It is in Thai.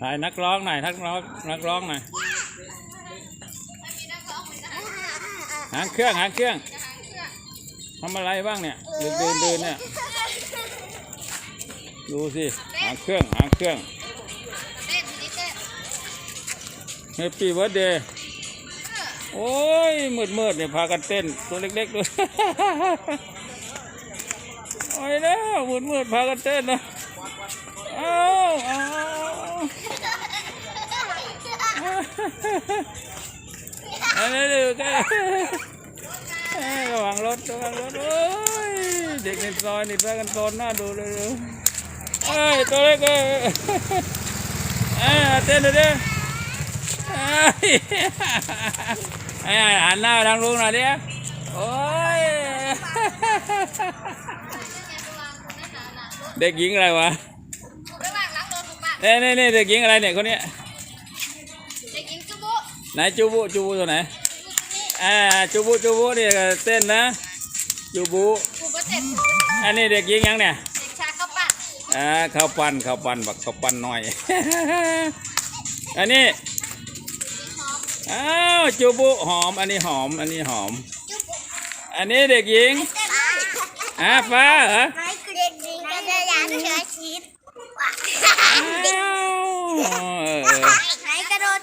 ถ่ายนักร้องหน่อยนักร้องนักร้องหน่อยหางเครื่องหางเครื่องทำอะไรบ้างเนี่ยเดินเดินเดินเนี่ยดูสิหางเครื่องหางเครื่องเฮปปี้เบิร์ดเดย์โอ้ยมืดมืดเนี่ยพากันเต้นตัวเล็กๆด้วยโอ้ยแล้วมืดมืดพากันเต้นนะอาเอา อาเอาเดี๋ยวๆกันเอ้ยระวังรถระวังรถโอ้ยเด็กในซอยนี่พากันโซนหน้าดูเลยดูเอ้ยตัวเล็กเอ้ยเอ้ยเต้นดูดิเอ้ยไอ้หันหน้าทางลุงหน่อยดิโอ้ยเด็กหญิงอะไรวะถูกได้บ้างล้างโดนถูกบ้างเน่เน่เน่เด็กหญิงอะไรเนี่ยคนเนี้ย ไหนจูบุจูบุตัวไหนอ่าจูบุจูบุเนี่ยเต้นนะจูบุถูกก็เจ็ดอันนี้เด็กหญิงยังเนี่ยเด็กชายเข้าป่ะอ่าข้าวปั้นข้าวปั้นบักข้าวปั้นหน่อย อันนี้อ้าวจูบุหอมอันนี้หอมอันนี้หอม อันนี้เด็กหญิงอ่าฟ้าเหรอไม่คือเด็กหญิงก็จะอยากเชื้อชีสอ้าว